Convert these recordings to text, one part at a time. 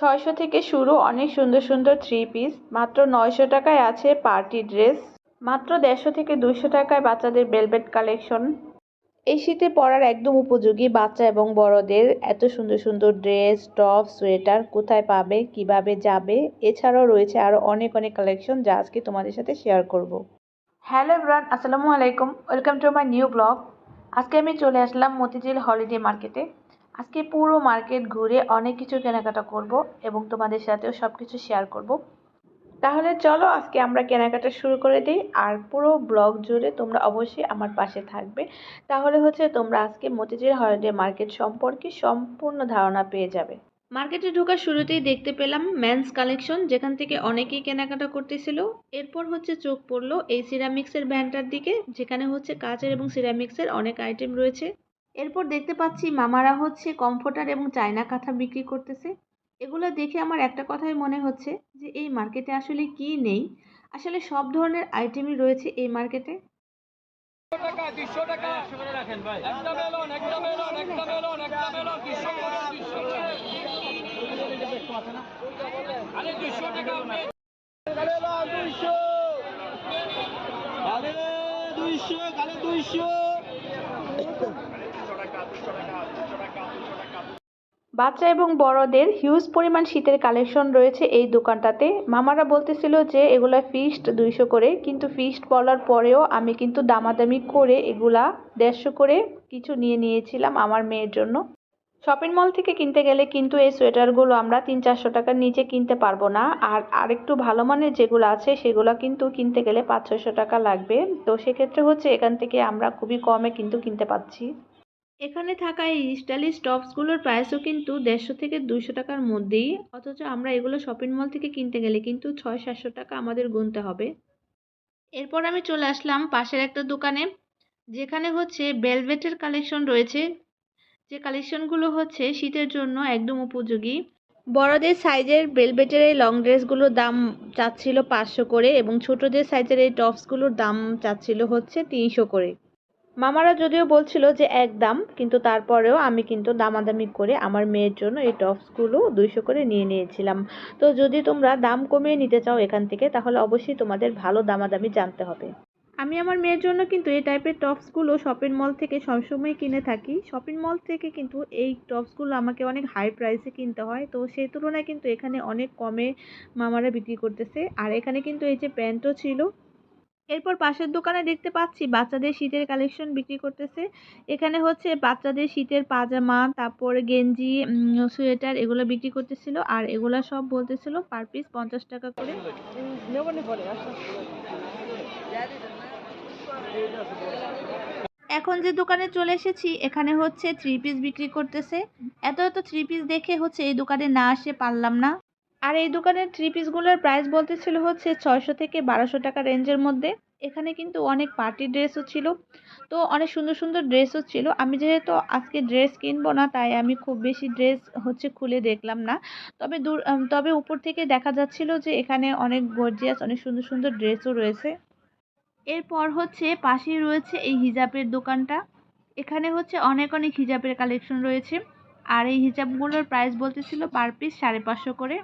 ছয়শো থেকে শুরু অনেক সুন্দর সুন্দর থ্রি পিস মাত্র নয়শো টাকায় আছে পার্টি ড্রেস মাত্র দেড়শো থেকে দুশো টাকায় বাচ্চাদের বেলভেট কালেকশন এই শীতে পরার একদম উপযোগী বাচ্চা এবং বড়দের, এত সুন্দর সুন্দর ড্রেস টপ সোয়েটার কোথায় পাবে, কীভাবে যাবে, এছাড়াও রয়েছে আরও অনেক অনেক কালেকশন যা আজকে তোমাদের সাথে শেয়ার করব। হ্যালো ব্রান আসসালামু আলাইকুম welcome to my new blog আজকে আমি চলে আসলাম মতিঝিল হলিডে মার্কেটে আজকে পুরো মার্কেট ঘুরে অনেক কিছু কেনাকাটা করব এবং তোমাদের সাথেও সব কিছু শেয়ার করব। তাহলে চলো আজকে আমরা কেনাকাটা শুরু করে দিই আর পুরো ব্লগ জুড়ে তোমরা অবশ্যই আমার পাশে থাকবে। তাহলে হচ্ছে তোমরা আজকে মতিঝিল হলিডে মার্কেট সম্পর্কে সম্পূর্ণ ধারণা পেয়ে যাবে। মার্কেটে ঢোকার শুরুতেই দেখতে পেলাম মেন্স কালেকশন যেখান থেকে অনেকেই কেনাকাটা করতেছিল। এরপর হচ্ছে চোখ পড়ল এই সিরামিক্সের ব্যান্ডটার দিকে, যেখানে হচ্ছে কাচের এবং সিরামিক্সের অনেক আইটেম রয়েছে। এরপর দেখতে পাচ্ছি মামারা হচ্ছে কমফোর্টার এবং চায়না কাঁথা বিক্রি করতেছে। এগুলো দেখে আমার একটা কথাই মনে হচ্ছে যে, এই মার্কেটে আসলে কি নেই? আসলে সব ধরনের আইটেমই রয়েছে এই মার্কেটে। দুইশো টাকা একশো করে রাখেন ভাই একটা মেলন একটা মেলন একটা মেলন একটা মেলন দুইশো করে দুইশো আরে দুইশো টাকা গালে দুইশো গালে দুইশো গালে দুইশো বাচ্চা এবং বড়দের হিউজ পরিমাণ শীতের কালেকশন রয়েছে এই দোকানটাতে। মামারা বলতেছিল যে, এগুলা ফিস্ট দুইশো করে, কিন্তু ফিস্ট বলার পরেও আমি কিন্তু দামাদামি করে এগুলা দেড়শো করে কিছু নিয়ে নিয়েছিলাম আমার মেয়ের জন্য। শপিং মল থেকে কিনতে গেলে কিন্তু এই সোয়েটারগুলো আমরা তিন চারশো টাকার নিচে কিনতে পারব না। আর আরেকটু ভালো মানের যেগুলো আছে, সেগুলো কিন্তু কিনতে গেলে পাঁচ ছশো টাকা লাগবে। তো সেক্ষেত্রে হচ্ছে এখান থেকে আমরা খুবই কমে কিন্তু কিনতে পাচ্ছি। এখানে থাকা এই স্টাইলিশ টপসগুলোর প্রাইসও কিন্তু দেড়শো থেকে দুইশো টাকার মধ্যেই, অথচ আমরা এগুলো শপিং মল থেকে কিনতে গেলে কিন্তু ছয় সাতশো টাকা আমাদের গুনতে হবে। এরপর আমি চলে আসলাম পাশের একটা দোকানে, যেখানে হচ্ছে বেলভেটের কালেকশন রয়েছে। যে কালেকশনগুলো হচ্ছে শীতের জন্য একদম উপযোগী। বড়দের সাইজের বেলভেটের এই লং ড্রেসগুলোর দাম চাচ্ছিল পাঁচশো করে এবং ছোটদের সাইজের এই টপসগুলোর দাম চাচ্ছিল হচ্ছে তিনশো করে। মামারা যদিও বলছিল যে এক দাম, কিন্তু তারপরেও আমি কিন্তু দামাদামি করে আমার মেয়ের জন্য এই টপসগুলো দুইশো করে নিয়ে নিয়েছিলাম। তো যদি তোমরা দাম কমিয়ে নিতে চাও এখান থেকে, তাহলে অবশ্যই তোমাদের ভালো দামাদামি জানতে হবে। আমি আমার মেয়ের জন্য কিন্তু এই টাইপের টপসগুলো শপিং মল থেকে সবসময় কিনে থাকি। শপিং মল থেকে কিন্তু এই টপসগুলো আমাকে অনেক হাই প্রাইসে কিনতে হয়। তো সেই তুলনায় কিন্তু এখানে অনেক কমে মামারা বিক্রি করতেছে। আর এখানে কিন্তু এই যে প্যান্টও ছিল এরপর পাশের দোকানে দেখতে পাচ্ছি বাচ্চাদের শীতের কালেকশন বিক্রি করতেছে। এখানে হচ্ছে বাচ্চাদের শীতের পাজামা, তারপর গেঞ্জি সোয়েটার এগুলো বিক্রি করতেছিল। আর এগুলো সব বলতেছিল পার পিস পঞ্চাশ টাকা করে। এখন যে দোকানে চলে এসেছি, এখানে হচ্ছে থ্রি পিস বিক্রি করতেছে। এত এত থ্রি পিস দেখে হচ্ছে এই দোকানে না আসে পারলাম না। আর এই দোকানের থ্রি পিসগুলোর প্রাইস বলতেছিল হচ্ছে ছয়শো থেকে বারোশো টাকা রেঞ্জের মধ্যে। এখানে কিন্তু অনেক পার্টি ড্রেসও ছিল। তো অনেক সুন্দর সুন্দর ড্রেসও ছিল। আমি যেহেতু আজকে ড্রেস কিনবো না, তাই আমি খুব বেশি ড্রেস হচ্ছে খুলে দেখলাম না। তবে দূর তবে উপর থেকে দেখা যাচ্ছিল যে এখানে অনেক গর্জিয়াস অনেক সুন্দর সুন্দর ড্রেসও রয়েছে। এরপর হচ্ছে পাশেই রয়েছে এই হিজাবের দোকানটা। এখানে হচ্ছে অনেক অনেক হিজাবের কালেকশন রয়েছে। আর এই হিজাবগুলোর প্রাইস বলতেছিল পার পিস সাড়ে পাঁচশো করে।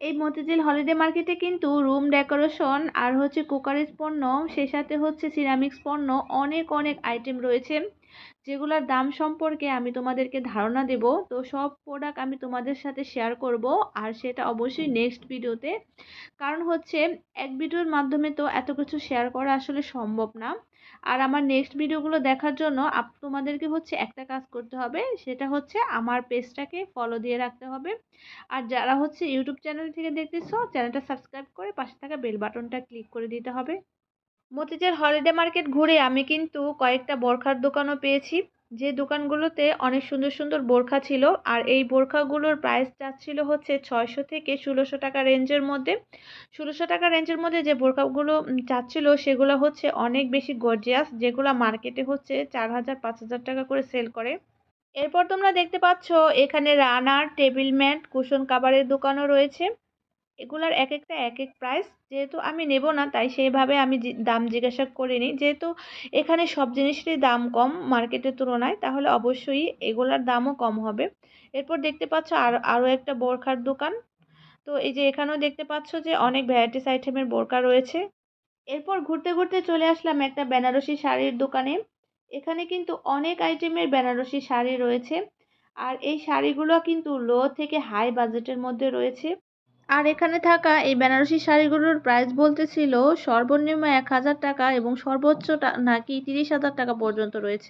এই মতিঝিল হলিডে মার্কেটে কিন্তু রুম ডেকোরেশন আর হচ্ছে কুকারিজ পণ্য, সেই সাথে হচ্ছে সিরামিক্স পণ্য, অনেক অনেক আইটেম রয়েছে। যেগুলোর দাম সম্পর্কে আমি তোমাদেরকে ধারণা দেব, তো সব প্রোডাক্ট আমি তোমাদের সাথে শেয়ার করব আর সেটা অবশ্যই নেক্সট ভিডিওতে কারণ হচ্ছে, এক ভিডিওর মাধ্যমে তো এত কিছু শেয়ার করা আসলে সম্ভব না। আর আমার নেক্সট ভিডিওগুলো দেখার জন্য আপ, তোমাদেরকে হচ্ছে একটা কাজ করতে হবে, সেটা হচ্ছে আমার পেজটাকে ফলো দিয়ে রাখতে হবে। আর যারা হচ্ছে ইউটিউব চ্যানেল থেকে দেখতেছো চ্যানেলটা সাবস্ক্রাইব করে পাশে থাকা বেল বাটনটা ক্লিক করে দিতে হবে। মতিঝিল হলিডে মার্কেট ঘুরে আমি কিন্তু কয়েকটা বোরখার দোকানও পেয়েছি। যে দোকানগুলোতে অনেক সুন্দর সুন্দর বোরখা ছিল আর এই বোরখাগুলোর প্রাইস যাচ্ছিল হচ্ছে ছয়শো থেকে ষোলোশো টাকা রেঞ্জের মধ্যে। ষোলোশো টাকা রেঞ্জের মধ্যে যে বোরখাগুলো চাচ্ছিল সেগুলো হচ্ছে অনেক বেশি গর্জিয়াস যেগুলো মার্কেটে হচ্ছে চার হাজার, পাঁচ হাজার টাকা করে সেল করে। এরপর তোমরা দেখতে পাচ্ছ এখানে রানার, টেবিল ম্যাট, কুশন কাভারের দোকানও রয়েছে। এগুলার এক একটা এক এক প্রাইস যেহেতু আমি নেব না, তাই সেইভাবে আমি দাম জিজ্ঞাসা করিনি। যেহেতু এখানে সব জিনিসেরই দাম কম মার্কেটের তুলনায়, তাহলে অবশ্যই এগুলার দামও কম হবে। এরপর দেখতে পাচ্ছ আর আরও একটা বোরখার দোকান। তো এই যে এখানেও দেখতে পাচ্ছ যে অনেক ভ্যারাইটিস আইটেমের বোরকা রয়েছে। এরপর ঘুরতে ঘুরতে চলে আসলাম একটা বেনারসি শাড়ির দোকানে। এখানে কিন্তু অনেক আইটেমের বেনারসি শাড়ি রয়েছে। আর এই শাড়িগুলো কিন্তু লো থেকে হাই বাজেটের মধ্যে রয়েছে। আর এখানে থাকা এই বেনারসি শাড়িগুলোর প্রাইস বলতেছিল সর্বনিম্ন এক হাজার টাকা এবং সর্বোচ্চ নাকি তিরিশ হাজার টাকা পর্যন্ত রয়েছে।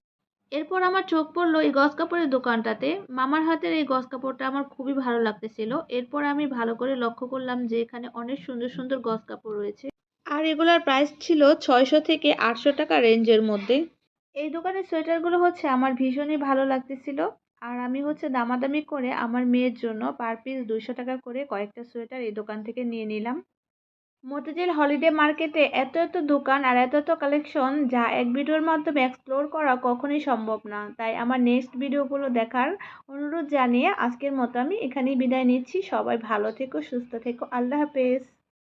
এরপর আমার চোখ পড়ল এই গস কাপড়ের দোকানটাতে। মামার হাতের এই গস কাপড়টা আমার খুবই ভালো লাগতেছিল। এরপর আমি ভালো করে লক্ষ্য করলাম যে এখানে অনেক সুন্দর সুন্দর গস কাপড় রয়েছে। আর এগুলার প্রাইস ছিল ছয়শো থেকে আটশো টাকা রেঞ্জের মধ্যে। এই দোকানের সোয়েটারগুলো হচ্ছে আমার ভীষণই ভালো লাগতেছিল। আর আমি হচ্ছে দামাদামি করে আমার মেয়ের জন্য পার পিস দুইশো টাকা করে কয়েকটা সোয়েটার এই দোকান থেকে নিয়ে নিলাম। মতিঝিল হলিডে মার্কেটে এত এত দোকান আর এত এত কালেকশন যা এক ভিডিওর মাধ্যমে এক্সপ্লোর করা কখনোই সম্ভব না। তাই আমার নেক্সট ভিডিওগুলো দেখার অনুরোধ জানিয়ে আজকের মতো আমি এখানেই বিদায় নিচ্ছি। সবাই ভালো থেকো, সুস্থ থেকো। আল্লাহ হাফেজ।